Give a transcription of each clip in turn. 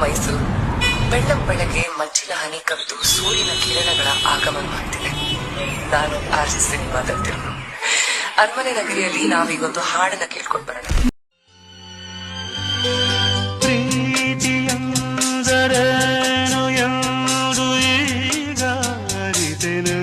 ಮೈಸೂರು. ಬೆಳ್ಳಂ ಬೆಳಗ್ಗೆ ಮಜ್ಜಿನ ಹನಿ ಕವಿದು ಸೂರ್ಯನ ಕಿರಣಗಳ ಆಗಮನ ಆಗಮನವಾಗ್ತಿದೆ ನಾನು ಆರ್ ಸಿ ಸಿನಿಮಾದಂತಿರು ಅರಮನೆ ನಗರಿಯಲ್ಲಿ ನಾವೀಗೊಂದು ಹಾಡನ್ನ ಕೇಳ್ಕೊಂಡು ಬರೋಣ. ಪ್ರೀತಿಯಂದರೇನು ಎಂದು ಈಗ ಅರಿತೆನು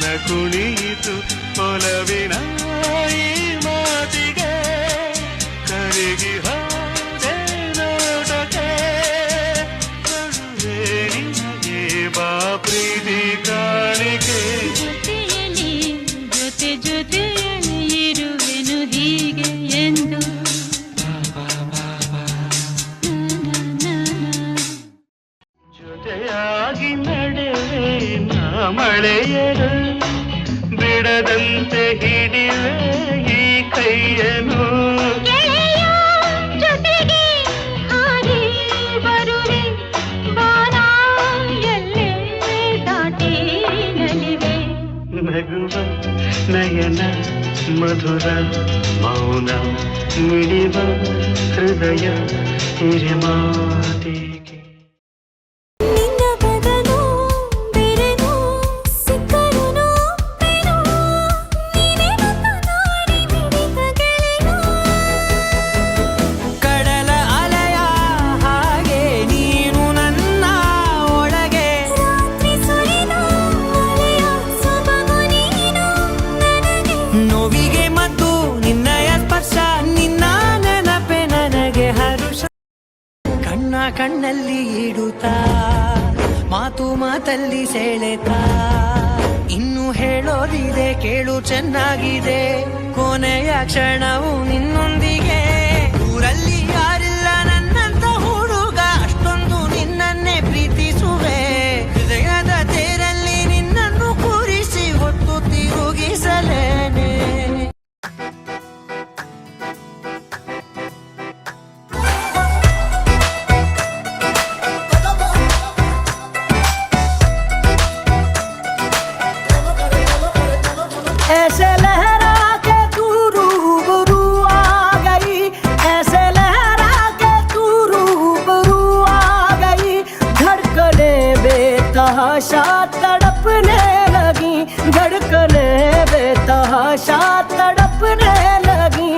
ಮನ ಕುಣಿಯಿತು ಒಲವಿನ ಈ ಮಾತಿಗೆ. ಕರಗಿ ಹೋದೆ ಮಳೆಯರು ಬಿಡದಂತೆ ಹಿಡಿವೆ ಈ ಕೈಯನು ನಗುವ ನಯನ ಮಧುರ ಮೌನ ಮಿಡಿವ ಹೃದಯ ಹಿರಿಮಾತಿಗೆ ಕಣ್ಣ ಕಣ್ಣಲ್ಲಿ ಇಡುತ್ತಾ, ಮಾತು ಮಾತಲ್ಲಿ ಸೆಳೆತಾ. ಇನ್ನು ಹೇಳೋದಿದೆ, ಕೇಳು ಚೆನ್ನಾಗಿದೆ. ಕೊನೆಯ ಕ್ಷಣವು ನಿನ್ನೊಂದಿಗೆ. ಊರಲ್ಲಿ ಯಾರಿಲ್ಲ बेतहाशा तड़पने लगी धड़कने बेतहाशा तड़पने लगी।